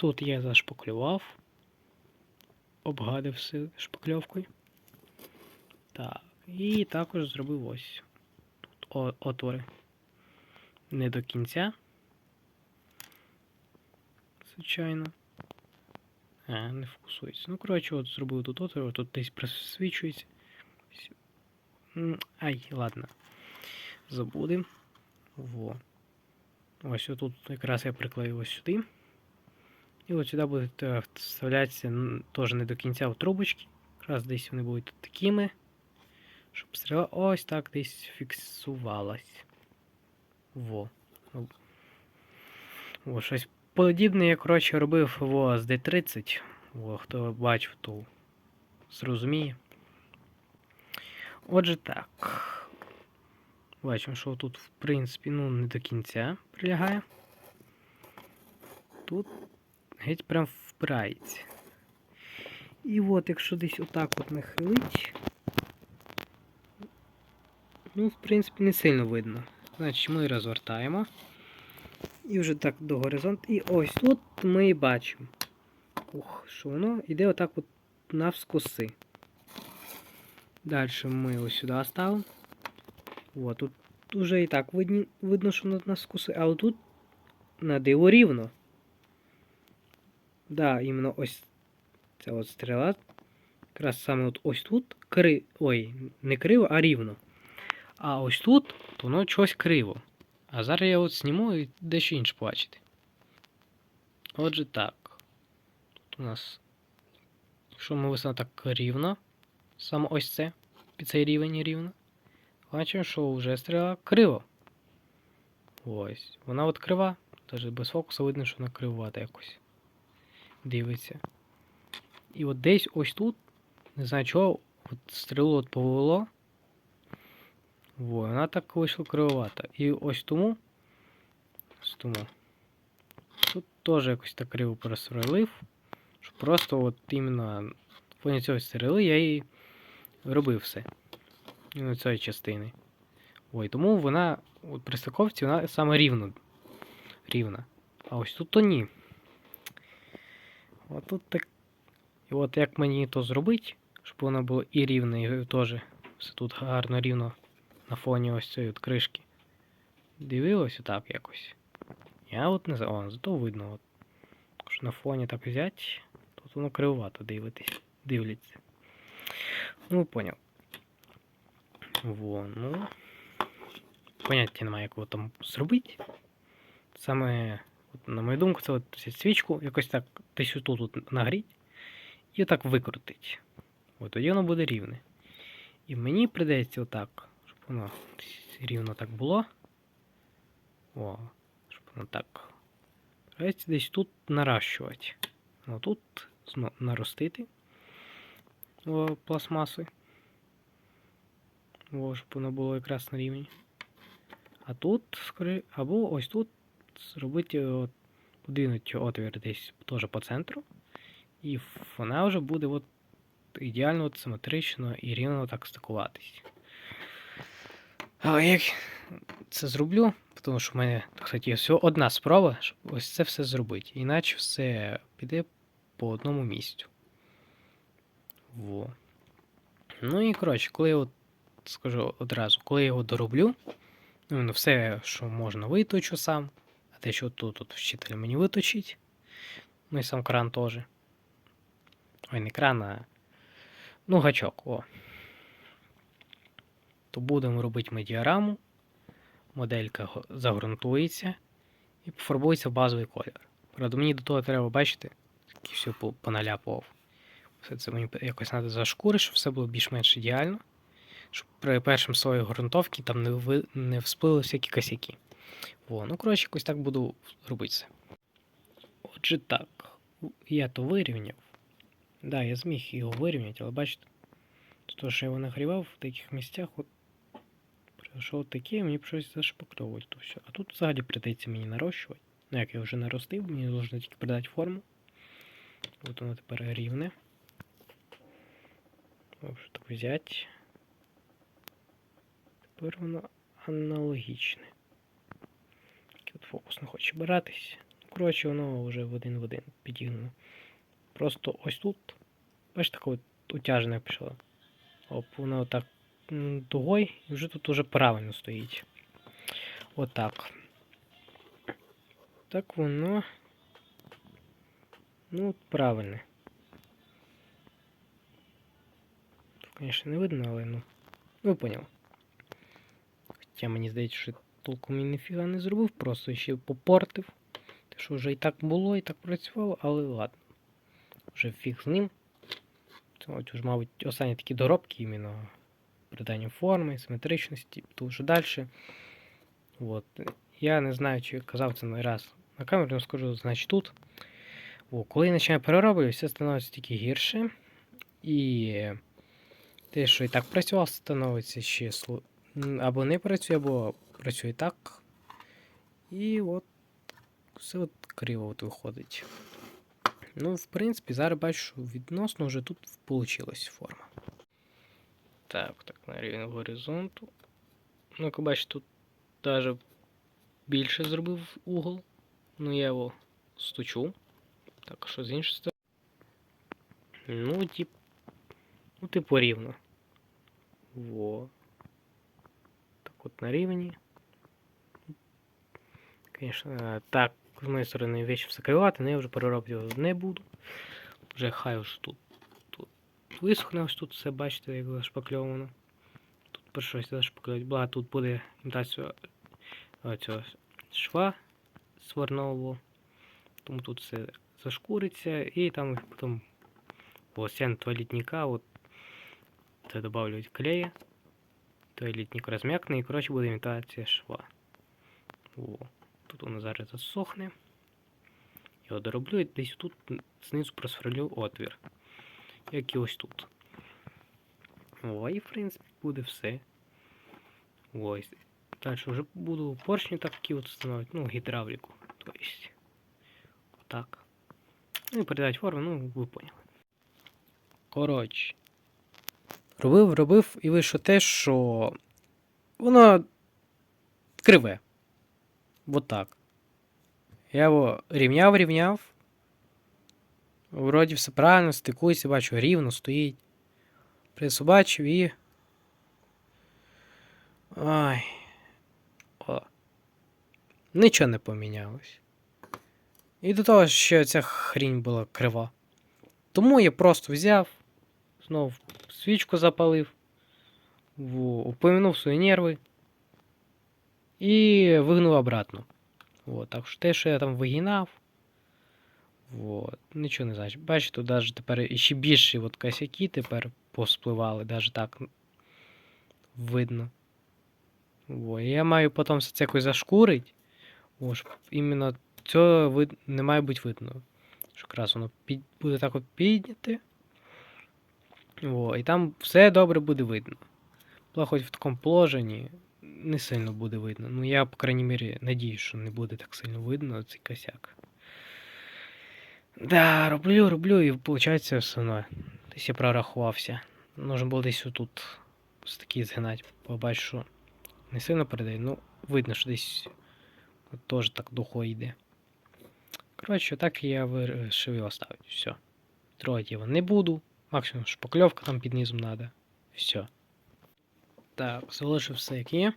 тут я зашпаклював. Обгадив шпакльовкою. Так. І також зробив ось тут отвори. Не до кінця. Звичайно. А, не фокусується. Ну, коротше, от зробив тут отвор, тут десь просвічується. Ай, ладно. Забудем. Во. Ось отут якраз я приклею ось сюди. І от сюди будуть е, вставлятися теж не до кінця в трубочки. Якраз десь вони будуть такими. Щоб стріла ось так десь фіксувалась. Во. Ну, Во, щось подібне я, коротше, робив во, з D30. Во, хто бачив, то зрозуміє. Отже так. Бачимо, що тут, в принципі, ну, не до кінця прилягає. Тут геть прям впирається. І от, якщо десь отак от нахилить, ну, в принципі, не сильно видно. Значить, ми розвертаємо. І вже так до горизонту. І ось тут ми і бачимо. Ух, що воно йде отак от навскоси. Далі ми ось сюди ставимо. О, тут вже і так видні, видно, що на навскоси, а тут на диво рівно. Да, іменно ось ця от стріла. Якраз саме от ось тут кри... Ой, не криво, а рівно. А ось тут, воно чогось криво. А зараз я от зніму і дещо інше побачите. Отже так. Тут у нас. Якщо ми висимо так рівно, саме ось це, під цей рівень рівно, бачимо, що вже стріла криво. Ось. Вона от крива. Навіть без фокусу видно, що вона кривувата якось. Дивиться. І от десь ось тут, не знаю чого, от стрілу от повело. Во, вона так вийшла кривовата. І ось тому. Ось тому. Тут теж якось так криво просверлив. Що просто от іменно в фоні цієї стріли я і робив все. Іменно цієї частини. Ой, тому вона от при стиковці вона саме рівно. Рівна. А ось тут то ні. От тут так. І от як мені то зробити, щоб воно було і рівне, і теж все тут гарно рівно на фоні ось цієї от кришки. Дивилось отак якось. Я от не знаю, о, зато видно. От. Якщо на фоні так взяти, тут воно кривувато дивитись, дивляться. Ну, поняв. Во, ну. Поняття немає, як його там зробити. Саме, от, на мою думку, це от свічку, якось так десь тут от нагріть і отак викрутить. От тоді воно буде рівне. І мені придеться отак, щоб воно рівно так було. О, щоб воно так. Придеться десь тут наращувати. Ну тут наростити о, пластмаси. О, щоб воно було якраз на рівні. А тут, скорі, або ось тут зробити, от, подвинути отвір десь теж по центру. І вона вже буде от ідеально от симетрично і рівно так стикуватись. Але як це зроблю, тому що в мене, кстати, всього одна спроба, щоб ось це все зробити. Іначе все піде по одному місцю. Во. Ну і коротше, коли я от скажу одразу, коли я його дороблю, ну, ну все, що можна, виточу сам, а те, що тут, тут вчитель мені виточить. Ну і сам кран теж. Ой, не кран, а. Ну, гачок, о. То будемо робити медіараму. Моделька загрунтується і пофарбується в базовий колір. Правда, мені до того треба бачити, який все поналяпував. Все це мені якось треба зашкурити, щоб все було більш-менш ідеально. Щоб при першому слої ґрунтовки там не, ви, не всплили всякі косяки. Во, ну, коротше, якось так буду робити це. Отже, так. Я то вирівняв. Да, я зміг його вирівняти, але бачите, то, що я його нагрівав в таких місцях, от прийшов таке, мені щось зашпакльовувати то все. А тут взагалі прийдеться мені нарощувати. Ну, як я вже наростив, мені потрібно тільки придати форму. От воно тепер рівне. Можу так взяти. Тепер воно аналогічне. Тільки От фокус не хоче братись. коротше, воно вже в один в один підігнуло. Просто ось тут, бачите, таке от утяжене пішло. Оп, воно отак м, дугою, і вже тут уже правильно стоїть. Отак. Так воно. Ну, правильне. Тут, конечно, не видно, але ну. Ви поняли. Хоча мені здається, що толком і ніфіга не зробив, просто ще попортив. Те, що вже і так було, і так працювало, але ладно. Вже фіг з ним. От, вже, мабуть, останні такі доробки іменно придання форми, симетричності, то вже далі. От. Я не знаю, чи казав це не раз на камеру, але скажу, значить тут. О, коли я починаю перероблювати, все становиться тільки гірше. І те, що і так працював, становиться ще або не працює, або працює так. І от все от криво от виходить. Ну, в принципі, зараз бачу, що відносно вже тут вийшла форма. Так, так, на рівень горизонту. Ну, як бачите, тут навіть більше зробив угол. Ну, я його стучу. Так, що з іншої сторони? Ну, тип. Ну, типу рівно. Во. Так от на рівні. Звісно, так, з моєї сторони вещь все кривати, але я вже перероблювати не буду. Вже хай ось тут. Тут висохне, ось тут все бачите, як зашпакльовано. Тут per щось зашпаклювати. Благо тут буде імітація цього шва сварнового. Тому тут все зашкуриться і там потім по стен туалетника от це добавлять клея. Туалетник розм'якне і коротше буде імітація шва. О, тут воно зараз засохне. Його дороблю і десь тут знизу просверлю отвір. Як і ось тут. О, і в принципі буде все. Ось. Далі вже буду поршні такі от встановити, ну, гідравліку. Тобто. Так. Ну і передати форму, ну, ви поняли. Коротше. Робив, робив, і вийшло те, що воно криве. Вот так. Я його рівняв, рівняв. Вроді все правильно, стикується, бачу, рівно стоїть. Присобачив і. Ай. О. Нічого не помінялось. І до того, що ця хрінь була крива. Тому я просто взяв, знов свічку запалив, упомянув свої нерви і вигнув обратно. Вот, так що те, що я там вигинав, вот, нічого не значить. Бачите, тут навіть тепер ще більші от косяки тепер поспливали, навіть так видно. Во, я маю потім все це якось зашкурить. О, іменно цього вид... не має бути видно. Що якраз воно під... буде так от підняти. О, і там все добре буде видно. Хоч в такому положенні не сильно буде видно. Ну, я, по крайній мірі, надіюсь, що не буде так сильно видно цей косяк. Да, роблю, роблю, і виходить все одно. Десь я прорахувався. Нужно було десь отут ось згинати. Побачу, що не сильно передає, ну, видно, що десь теж так духо йде. Коротше, так я вирішив його ставити. Все. Трогати його не буду. Максимум шпакльовка там під низом треба. Все. Так, залишив все як є.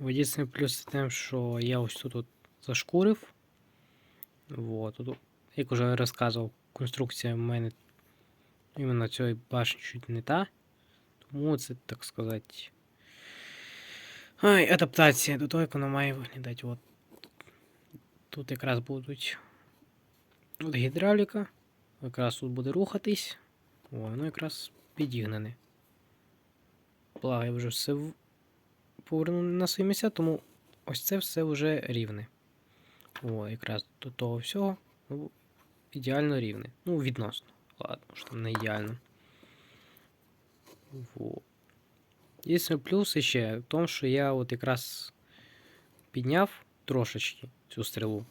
Єдиний плюс тим, що я ось тут от зашкурив. Вот, тут, як уже розказував, конструкція в мене іменно цієї башні чуть не та. Тому це, так сказати. Ай, адаптація до того, як воно має виглядати. От. Тут якраз будуть от гідравліка. Якраз тут буде рухатись. О, воно якраз підігнане. Благо, я вже все повернув на свої місця, тому ось це все вже рівне. О, якраз до того всього ну, ідеально рівне. Ну, відносно. Ладно, що там не ідеально. Во. Єдиний плюс ще в тому, що я от якраз підняв трошечки цю стрілу.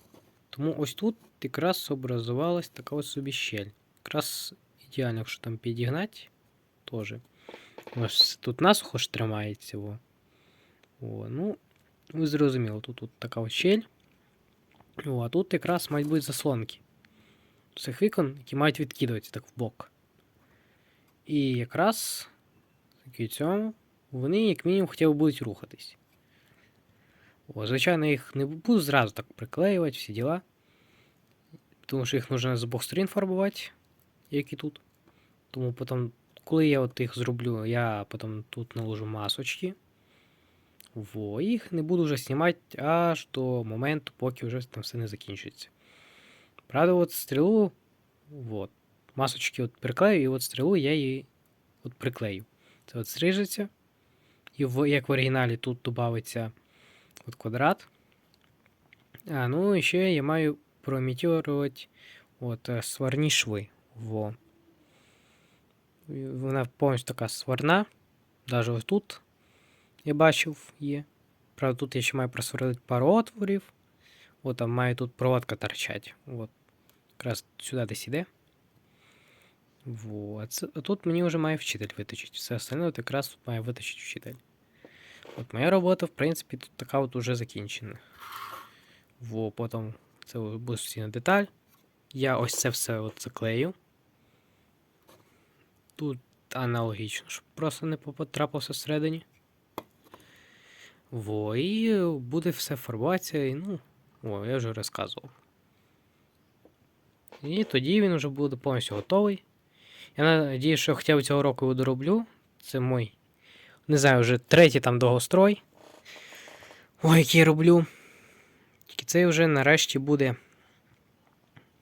Тому ось тут якраз образувалась така ось собі щель. Якраз ідеально, якщо там підігнати, теж. Ось тут насухо ж тримається. О. О, ну, ви зрозуміли, тут, тут така ось щель. О, а тут якраз мають бути заслонки. Цих вікон, які мають відкидуватися так в бок. І якраз такі цьому вони, як мінімум, хоча б будуть рухатись. О, звичайно, їх не буду зразу так приклеювати, всі діла. Тому що їх нужно з обох сторін фарбувати, як і тут. Тому потім, коли я от їх зроблю, я потім тут наложу масочки. Во, їх не буду вже знімати аж до моменту, поки вже там все не закінчиться. Правда, от стрілу, от, масочки от приклею, і от стрілу я її от приклею. Це от стрижеться. І в, як в оригіналі тут додається от квадрат. А, ну і ще я маю проімітувати от сварні шви. Во. Вона повністю така сварна. Навіть ось тут я бачив є. Правда, тут я ще маю просверлити пару отворів. От там має тут проводка торчать. От. Якраз сюди десь іде. Во. А, тут мені вже має вчитель виточити. Все остальне от якраз тут має виточити вчитель. От моя робота, в принципі, тут така от уже закінчена. Во, потім це буде деталь. Я ось це все от заклею. Тут аналогічно, щоб просто не потрапився всередині. Во, і буде все фарбуватися, і ну, о, я вже розказував. І тоді він вже буде повністю готовий. Я надію, що хоча б цього року його дороблю. Це мой, не знаю, вже третій там довгострой. Ой, який я роблю. Тільки це вже нарешті буде.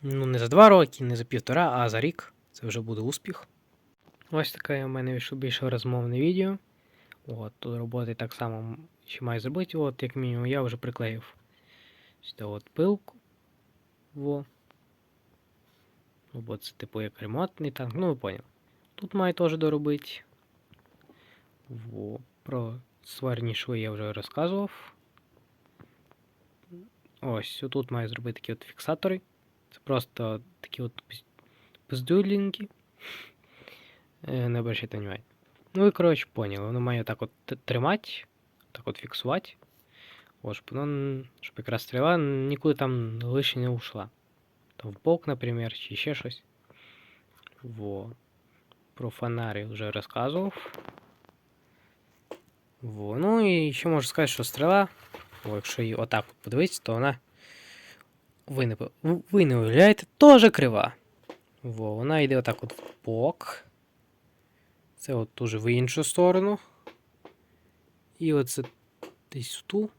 Ну, не за два роки, не за півтора, а за рік. Це вже буде успіх. Ось таке у мене вийшло більше розмовне відео. От, тут роботи так само ще маю зробити. От, як мінімум, я вже приклеїв сюди от пилку. Во. Ну, бо це типу як ремонтний танк, ну ви поняли. Тут маю теж доробити. Во. Про сварні шви я вже розказував. Ось, тут маю зробити такі от фіксатори. Це просто такі от пиздюлінки. Е, Не обращайте внимання. Ну і коротше, поняли. Воно має так от т- тримати, так от фіксувати. От, щоб воно, щоб якраз стріла нікуди там лише не ушла. Там в бок, наприклад, чи ще щось. Во. Про фонарі вже розказував. Во. Ну і ще можу сказати, що стріла, о, якщо її отак от подивитися, то вона. Ви не, по- ви не уявляєте, теж крива. Во, вона йде отак от в бок. Це от уже в іншу сторону. І оце десь в ту.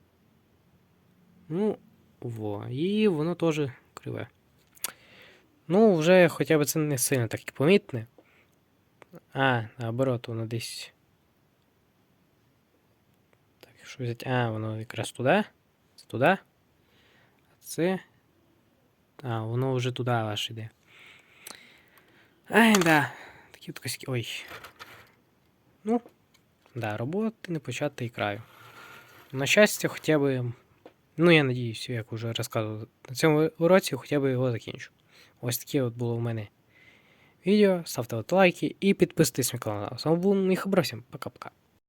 Ну, во. І воно теж криве. Ну, вже хоча б це не сильно так помітне. А, наоборот, воно десь. Так, якщо взяти. А, воно якраз туди. Це туди. А це. А, воно вже туди аж іде. Ай, да. Такі от косяки. Ой. Ну, да, роботи не почати і краю. На щастя, хоча б. Ну, я надіюсь, як вже розказував, на цьому уроці хоча б його закінчу. Ось таке от було в мене відео. Ставте от лайки і підписуйтесь на канал. З вами був Міха Бросім. Пока-пока.